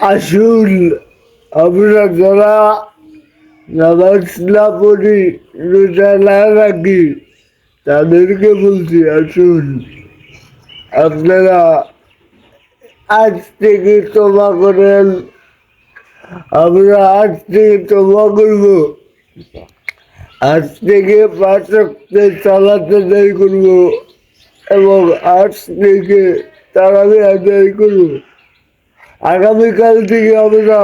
আসুন, আমরা যারা নামাজ না পড়ি, রোজা না রাখি, তাদেরকে বলছি, আসুন। আপনারা আজ থেকে তোমা করেন। আমরা আজ থেকে তোমা করব। আজ থেকে সপ্তাহে চালাতে দেয় করব এবং আজ থেকে তারাবি আদায় করব। আগামীকাল থেকে আমরা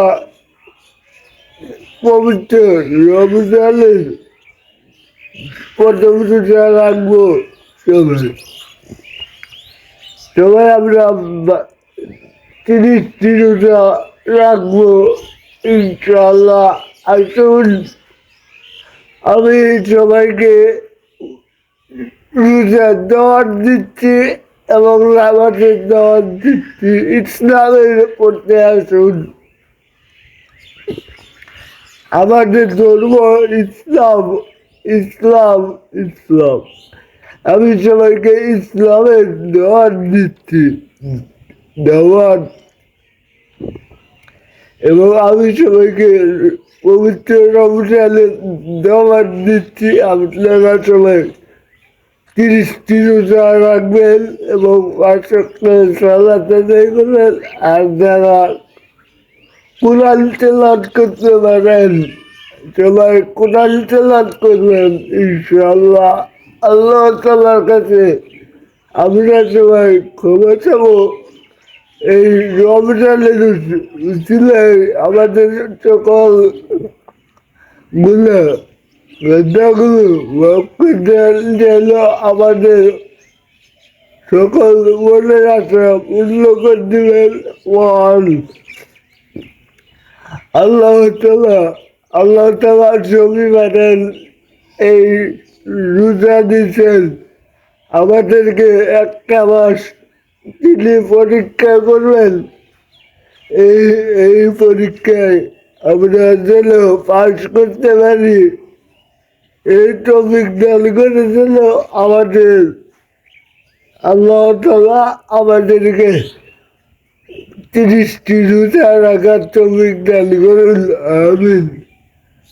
পবিত্র রমজানের প্রথম রাখব। সবাই সবাই আমরা তিরিশটি রোজা রাখব ইনশাল্লাহ আসুন আমি সবাইকে দাওয়াত দিচ্ছি। এবং নামাজের দাওয়াত দিচ্ছি ইসলামের পড়তে আসুন। আমাদের ধর্ম ইসলাম ইসলাম ইসলাম। আমি সবাইকে ইসলামের দাওয়াত দিচ্ছি দাওয়াত এবং আমি সবাইকে পবিত্র রমজানের দাওয়াত দিচ্ছি আপনারা সবাই তিরিশটি রোজা রাখবেন এবং সালাতে করবেন আর যারা কোরআন তেলাত করতে পারেন, সবাই কোরআন তেলাত করবেন ইনশাল্লাহ আল্লাহ তালার কাছে আমরা সবাই ক্ষমা চাবো। এই রমজানের ছিলে আমাদের সকলগুলো যেন আমাদের সকল মনে রাখা পূর্ণ করে দিবেন ওয়ান আল্লাহ আল্লাহ তালা ছবি এই রোজা দিচ্ছেন আমাদেরকে একটা মাস তিনি পরীক্ষা করবেন এই এই পরীক্ষায় আমরা যেন পাশ করতে পারি। এই তো বিজ্ঞান করেছিল আমাদের আল্লাহ আমাদেরকে তিরিশটি রোজা রাখার তৌফিক দান করুন, আমিন।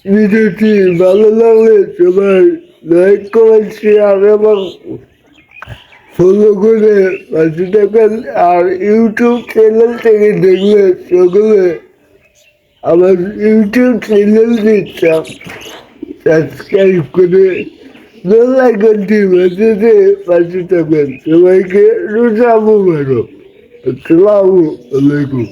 ভিডিওটি ভালো লাগলে সবাই লাইক, কমেন্ট, শেয়ার এবং ফলো করে পাশে থাকেন আর ইউটিউব চ্যানেল থেকে দেখলে সকলে আমার ইউটিউব চ্যানেল চ্যানেলটি সাবস্ক্রাইব করে বেল আইকনটি বাজিয়ে পাশে থাকবেন সবাইকে রোজা মুবারক আসসালামু আলাইকুম